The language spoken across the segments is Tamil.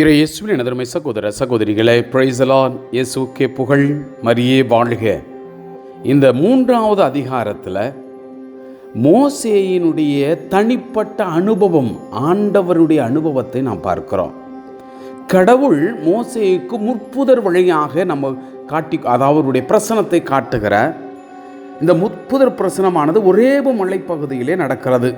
இறை இயேசுவின் எனதருமை சகோதர சகோதரிகளே பிரைசலான் இயேசுக்கே புகழ் மரியே வாழ்க. இந்த மூன்றாவது அதிகாரத்தில் மோசேயினுடைய தனிப்பட்ட அனுபவம் ஆண்டவருடைய அனுபவத்தை நாம் பார்க்கிறோம். கடவுள் மோசேயுக்கு முற்புதர் வழியாக நம்ம காட்டி அதாவது அவருடைய பிரசனத்தை காட்டுகிற இந்த முற்புதர் பிரசனமானது ஒரே மலைப்பகுதியிலே நடக்கிறது.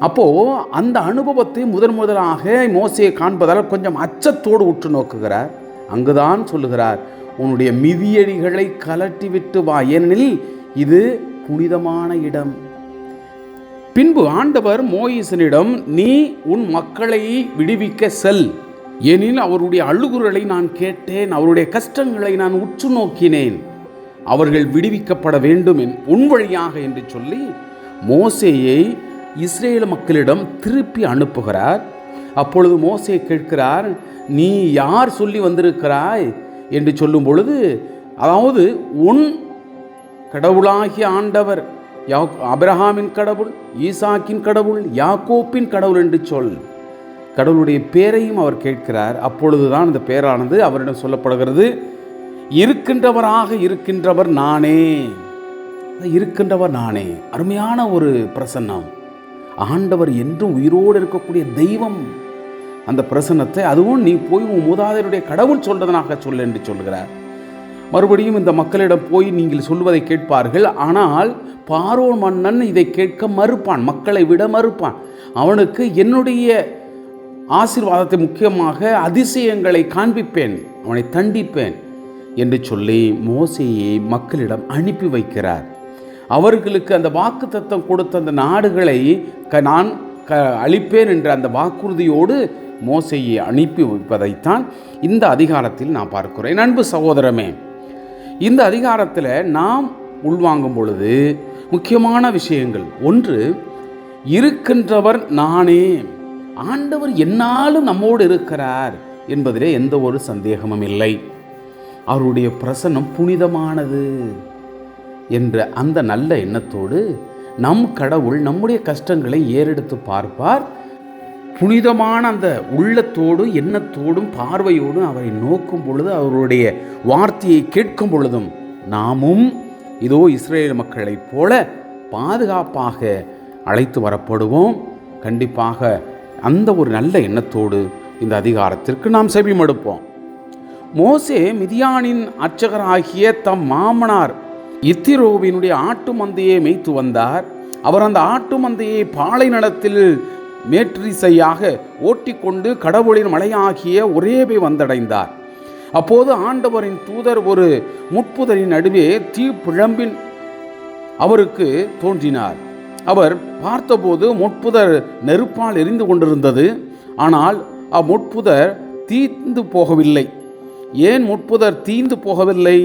அப்போது அந்த அனுபவத்தை முதன் முதலாக மோசையை காண்பதால் கொஞ்சம் அச்சத்தோடு உற்று நோக்குகிறார். அங்குதான் சொல்லுகிறார் உன்னுடைய மிதியடிகளை கலட்டி விட்டு வா. ஏனெனில் இது புனிதமான இடம். பின்பு ஆண்டவர் மோயிசனிடம் நீ உன் மக்களை விடுவிக்க செல். ஏனில் அவருடைய அழுகுறலை நான் கேட்டேன். அவருடைய கஷ்டங்களை நான் உற்று நோக்கினேன். அவர்கள் விடுவிக்கப்பட வேண்டும் என் உன் வழியாக என்று சொல்லி மோசேயை இஸ்ரேல் மக்களிடம் திருப்பி அனுப்புகிறார். அப்பொழுது மோசே கேட்கிறார் நீ யார் சொல்லி வந்திருக்கிறாய்? என்று சொல்லும் பொழுது அதாவது உன் கடவுளாகிய ஆண்டவர் யா அபிரஹாமின் கடவுள் ஈசாக்கின் கடவுள் யாக்கோப்பின் கடவுள் என்று சொல். கடவுளுடைய பேரையும் அவர் கேட்கிறார். அப்பொழுதுதான் இந்த பேரானது அவரிடம் சொல்லப்படுகிறது இருக்கின்றவராக இருக்கின்றவர் நானே. இருக்கின்றவர் நானே. அருமையான ஒரு பிரசன்னம். ஆண்டவர் என்றும் உயிரோடு இருக்கக்கூடிய தெய்வம். அந்த பிரசன்னத்தை அதுவும் நீ போய் உன் மூதாதையருடைய கடவுள் சொல்றதனாக சொல் என்று சொல்கிறார் மறுபடியும் இந்த மக்களிடம் போய் நீங்கள் சொல்வதை கேட்பார்கள். ஆனால் பாரோ மன்னன் இதை கேட்க மறுப்பான் மக்களை விட மறுப்பான். அவனுக்கு என்னுடைய ஆசீர்வாதத்தை முக்கியமாக அதிசயங்களை காண்பிப்பேன் அவனை தண்டிப்பேன் என்று சொல்லி மோசையை மக்களிடம் அனுப்பி வைக்கிறார். அவர்களுக்கு அந்த வாக்கு தத்தம் கொடுத்த அந்த நாடுகளை க நான் க அளிப்பேன் என்ற அந்த வாக்குறுதியோடு மோசையை அனுப்பி வைப்பதைத்தான் இந்த அதிகாரத்தில் நான் பார்க்கிறேன். அன்பு சகோதரமே இந்த அதிகாரத்தில் நாம் உள்வாங்கும் பொழுது முக்கியமான விஷயங்கள். ஒன்று இருக்கின்றவர் நானே. ஆண்டவர் என்னாலும் நம்மோடு இருக்கிறார் என்பதிலே எந்த ஒரு சந்தேகமும் இல்லை. அவருடைய பிரசன்னம் புனிதமானது. என்ற அந்த நல்ல எண்ணத்தோடு நம் கடவுள் நம்முடைய கஷ்டங்களை ஏறெடுத்து பார்ப்பார். புனிதமான அந்த உள்ளத்தோடும் எண்ணத்தோடும் பார்வையோடும் அவரை நோக்கும் பொழுது அவருடைய வார்த்தையை கேட்கும் பொழுதும் நாமும் இதோ இஸ்ரேல் மக்களைப் போல பாதுகாப்பாக அழைத்து வரப்படுவோம். கண்டிப்பாக அந்த ஒரு நல்ல எண்ணத்தோடு இந்த அதிகாரத்திற்கு நாம் செவிமடுப்போம். மோசே மிதியானின் அர்ச்சகராகிய தம் மாமனார் இத்திரோவினுடைய ஆட்டு மந்தையை மேய்த்து வந்தார். அவர் அந்த ஆட்டு மந்தையை பாலை நடத்தில் மேற்றிசையாக ஓட்டிக்கொண்டு கடவுளின் மலையாகிய ஒரேபை வந்தடைந்தார். அப்போது ஆண்டவரின் தூதர் ஒரு முட்புதரின் நடுவே தீ பிழம்பின் அவருக்கு தோன்றினார். அவர் பார்த்தபோது முட்புதர் நெருப்பால் எரிந்து கொண்டிருந்தது. ஆனால் அம்முட்புதர் தீர்ந்து போகவில்லை. ஏன் முட்புதர் தீந்து போகவில்லை?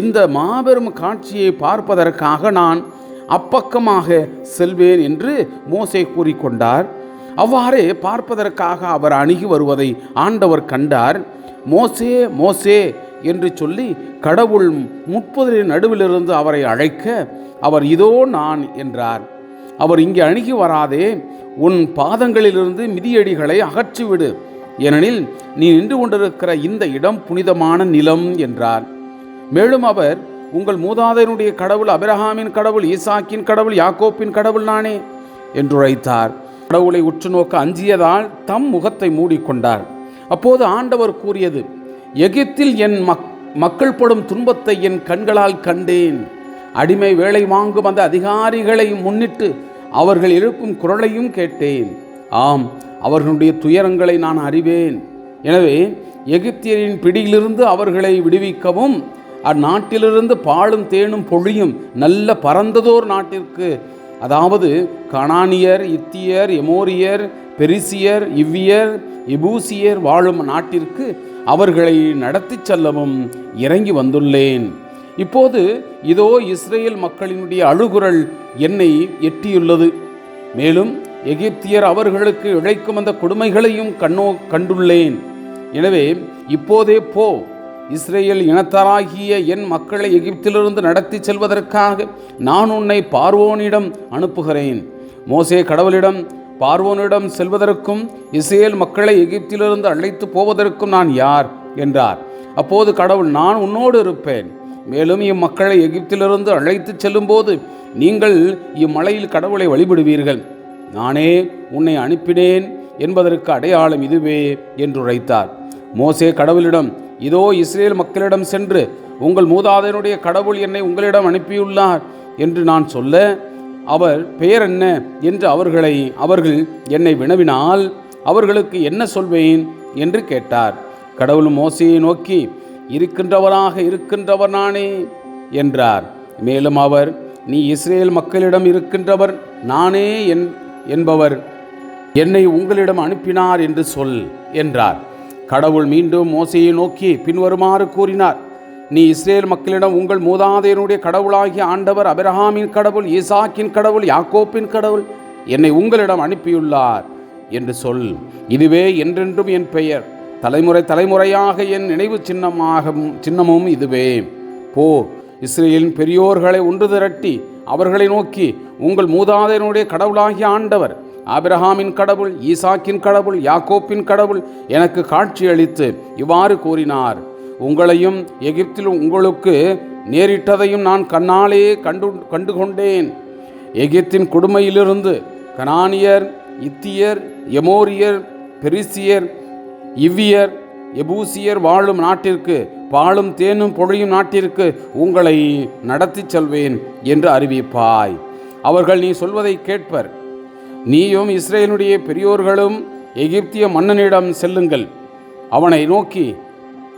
இந்த மாபெரும் காட்சியை பார்ப்பதற்காக நான் அப்பக்கமாக செல்வேன் என்று மோசே கூறிக்கொண்டார். அவ்வாறே பார்ப்பதற்காக அவர் அணுகி வருவதை ஆண்டவர் கண்டார். மோசே மோசே என்று சொல்லி கடவுள் முப்பதின் நடுவிலிருந்து அவரை அழைக்க அவர் இதோ நான் என்றார். அவர் இங்கே அணுகி வராதே உன் பாதங்களிலிருந்து மிதியடிகளை அகற்றிவிடு. ஏனெனில் நீ நின்று கொண்டிருக்கிற இந்த இடம் புனிதமான நிலம் என்றார். மேலும் அவர் உங்கள் மூதாதையனுடைய கடவுள் அபிரஹாமின் கடவுள் ஈசாக்கின் கடவுள் யாக்கோப்பின் கடவுள் நானே என்று உழைத்தார் கடவுளை உற்று நோக்க அஞ்சியதால் தம் முகத்தை மூடிக்கொண்டார். அப்போது ஆண்டவர் கூறியது எகிப்தில் என் மக் மக்கள் படும் துன்பத்தை என் கண்களால் கண்டேன். அடிமை வேலை வாங்கும் அந்த அதிகாரிகளை முன்னிட்டு அவர்கள் எழுப்பும் குரலையும் கேட்டேன். ஆம் அவர்களுடைய துயரங்களை நான் அறிவேன். எனவே எகிப்தியரின் பிடியிலிருந்து அவர்களை விடுவிக்கவும் அந்நாட்டிலிருந்து பாலும் தேனும் பொழியும் நல்ல பரந்ததோர் நாட்டிற்கு. அதாவது கனானியர் இத்தியர் எமோரியர் பெரிசியர் இவ்வியர் இபூசியர் வாழும் நாட்டிற்கு அவர்களை நடத்தி செல்லவும் இறங்கி வந்துள்ளேன். இப்போது இதோ இஸ்ரேல் மக்களினுடைய அழுகுரல் என்னை எட்டியுள்ளது. மேலும் எகிப்தியர் அவர்களுக்கு இழைக்கும் அந்த கொடுமைகளையும் கண்ணோ கண்டுள்ளேன். எனவே இப்போதே போ இஸ்ரேல் இனத்தராகிய என் மக்களை எகிப்திலிருந்து நடத்தி செல்வதற்காக நான் உன்னை பார்வோனிடம் அனுப்புகிறேன். மோசே கடவுளிடம் பார்வோனிடம் செல்வதற்கும் இஸ்ரேல் மக்களை எகிப்திலிருந்து அழைத்து போவதற்கும் நான் யார்? என்றார். அப்போது கடவுள் நான் உன்னோடு இருப்பேன். மேலும் இம்மக்களை எகிப்திலிருந்து அழைத்துச் செல்லும்போது நீங்கள் இம்மலையில் கடவுளை வழிபடுவீர்கள். நானே உன்னை அனுப்பினேன் என்பதற்கு அடையாளம் இதுவே என்று உரைத்தார் மோசே கடவுளிடம் இதோ இஸ்ரேல் மக்களிடம் சென்று உங்கள் மூதாதையனுடைய கடவுள் என்னை உங்களிடம் அனுப்பியுள்ளார் என்று நான் சொல்ல அவர் பெயர் என்ன என்று அவர்களை அவர்கள் என்னை வினவினால் அவர்களுக்கு என்ன சொல்வேன்? என்று கேட்டார். கடவுள் மோசையை நோக்கி இருக்கின்றவராக இருக்கின்றவர் நானே என்றார். மேலும் அவர் நீ இஸ்ரேல் மக்களிடம் இருக்கின்றவர் நானே என் என்பவர் என்னை உங்களிடம் அனுப்பினார் என்று சொல் என்றார். கடவுள் மீண்டும் மோசையை நோக்கி பின்வருமாறு கூறினார். நீ இஸ்ரேல் மக்களிடம் உங்கள் மூதாதையனுடைய கடவுளாகிய ஆண்டவர் அபிரஹாமின் கடவுள் ஈசாக்கின் கடவுள் யாக்கோப்பின் கடவுள் என்னை உங்களிடம் அனுப்பியுள்ளார் என்று சொல். இதுவே என்றென்றும் என் பெயர். தலைமுறை தலைமுறையாக என் நினைவு சின்னமாக சின்னமும் இதுவே. போ இஸ்ரேலின் பெரியோர்களை ஒன்று திரட்டி அவர்களை நோக்கி உங்கள் மூதாதையனுடைய கடவுளாகிய ஆண்டவர் ஆபிரஹாமின் கடவுள் ஈசாக்கின் கடவுள் யாக்கோப்பின் கடவுள் எனக்கு காட்சியளித்து இவ்வாறு கூறினார். உங்களையும் எகிப்தில் உங்களுக்கு நேரிட்டதையும் நான் கண்ணாலே கண்டு கண்டு கொண்டேன் எகிப்தின் கொடுமையிலிருந்து கனானியர் இத்தியர் எமோரியர் பெரிசியர் இவ்வியர் எபூசியர் வாழும் நாட்டிற்கு பாலும் தேனும் பொழியும் நாட்டிற்கு உங்களை நடத்திச் செல்வேன் என்று அறிவிப்பாய். அவர்கள் நீ சொல்வதை கேட்பர். நீயும் இஸ்ரேலுடைய பெரியோர்களும் எகிப்திய மன்னனிடம் செல்லுங்கள். அவனை நோக்கி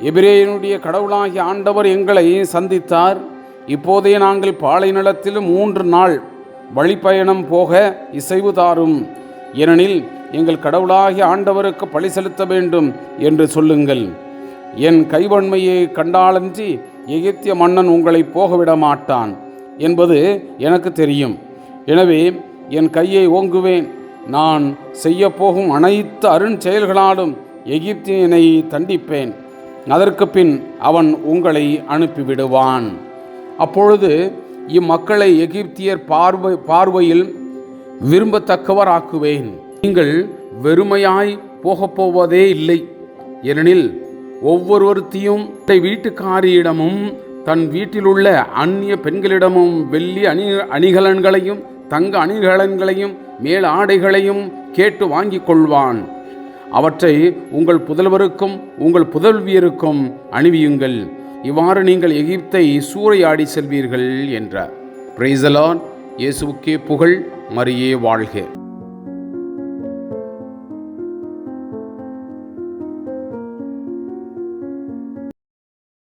எபிரேயனுடைய கடவுளாகிய ஆண்டவர் எங்களை சந்தித்தார். இப்போதே நாங்கள் பாலை நிலத்தில் மூன்று நாள் வழிப்பயணம் போக இசைவு தாரும். ஏனெனில் எங்கள் கடவுளாகிய ஆண்டவருக்கு பழி செலுத்த வேண்டும் என்று சொல்லுங்கள். என் கைவன்மையை கண்டாலன்றி எகிப்திய மன்னன் உங்களை போகவிட மாட்டான் என்பது எனக்கு தெரியும். எனவே என் கையை ஓங்குவேன். நான் செய்யப்போகும் அனைத்து அருண் செயல்களாலும் எகிப்தியனை தண்டிப்பேன். அதற்கு பின் அவன் உங்களை அனுப்பிவிடுவான். அப்பொழுது இம்மக்களை எகிப்தியர் பார்வை பார்வையில் விரும்பத்தக்கவராக்குவேன். நீங்கள் வெறுமையாய் போகப் போவதே இல்லை. ஏனெனில் ஒவ்வொருவருத்தையும் வீட்டுக்காரியிடமும் தன் வீட்டிலுள்ள அந்நிய பெண்களிடமும் வெள்ளி அணி அணிகலன்களையும் தங்க அணிகலன்களையும் மேல் ஆடைகளையும் கேட்டு வாங்கிக் கொள்வான். அவற்றை உங்கள் புதல்வருக்கும் உங்கள் புதல்வியருக்கும் அணிவியுங்கள். இவ்வாறு நீங்கள் எகிப்தை சூறையாடி செல்வீர்கள் என்றார். பிரைசலான் இயேசுக்கே புகழ் மரியே வாழ்க.